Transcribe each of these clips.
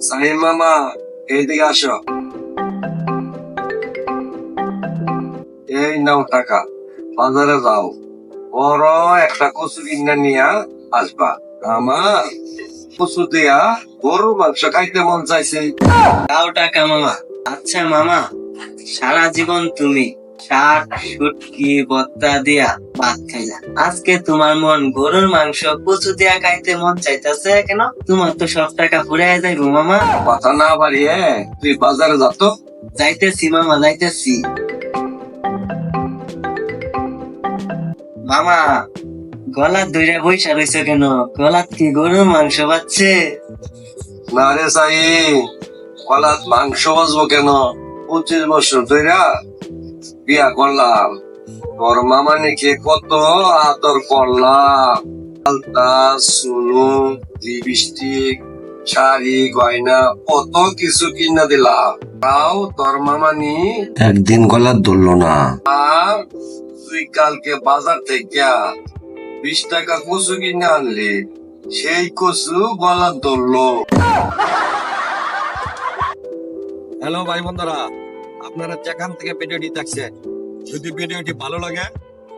সাহিল মামা এইদিকে আসো এই নাও টাকা বাজারে যাও বড় একটা কচু কিনা নিয়া আসবা আমার কচু দিয়া গরুর মাংস খাইতে মন চাইছে দাও টাকা মামা আচ্ছা মামা সারা জীবন তুমি শাক শুটকি বত্তা দিয়া ভাত খাইলা আজকে তোমার মন গরুর মাংস কচু দিয়া খাইতে মন চাইতেছে কেন? তোমার তো সব টাকা ফুরাই যাইবো মামা। কথা না বাড়িয়ে তুই বাজারে যা তো। যাইতেছি মামা যাইতেছি। মামা গলা দুইটা বৈশা রয়েছে কেন? গলাত কি গরুর মাংস পাচ্ছে না রে সাই কলাত মাংস বাজবো কেন? পঁচিশ বছর ধইরা বিয়া করলাম। তোর মামা নাকি কত আদর করলাম। আলতা সুনু লিপস্টিক শাড়ি গয়না কত কিছু কিনা দিলাম। তাও তোর মামা নি একদিন গলার ধরলো না। আর তুই কালকে বাজার থেকে বিশ টাকা কচু কিনে আনলি। সেই কচু গলার ধরলো। হ্যালো ভাই বন্ধুরা আপনারা যেখান থেকে ভিডিওটি দেখছেন, যদি ভিডিওটি ভালো লাগে,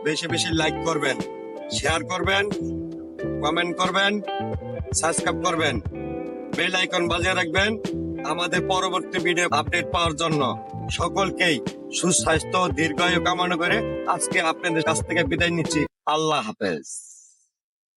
বেশি বেশি লাইক করবেন শেয়ার করবেন কমেন্ট করবেন সাবস্ক্রাইব করবেন বেল আইকন বাজিয়ে রাখবেন আমাদের পরবর্তী ভিডিও আপডেট পাওয়ার জন্য। সকলকেই সুস্বাস্থ্য, দীর্ঘায়ু কামনা করে আজকে আপনাদের কাছ থেকে বিদায় নিচ্ছি। আল্লাহ হাফেজ।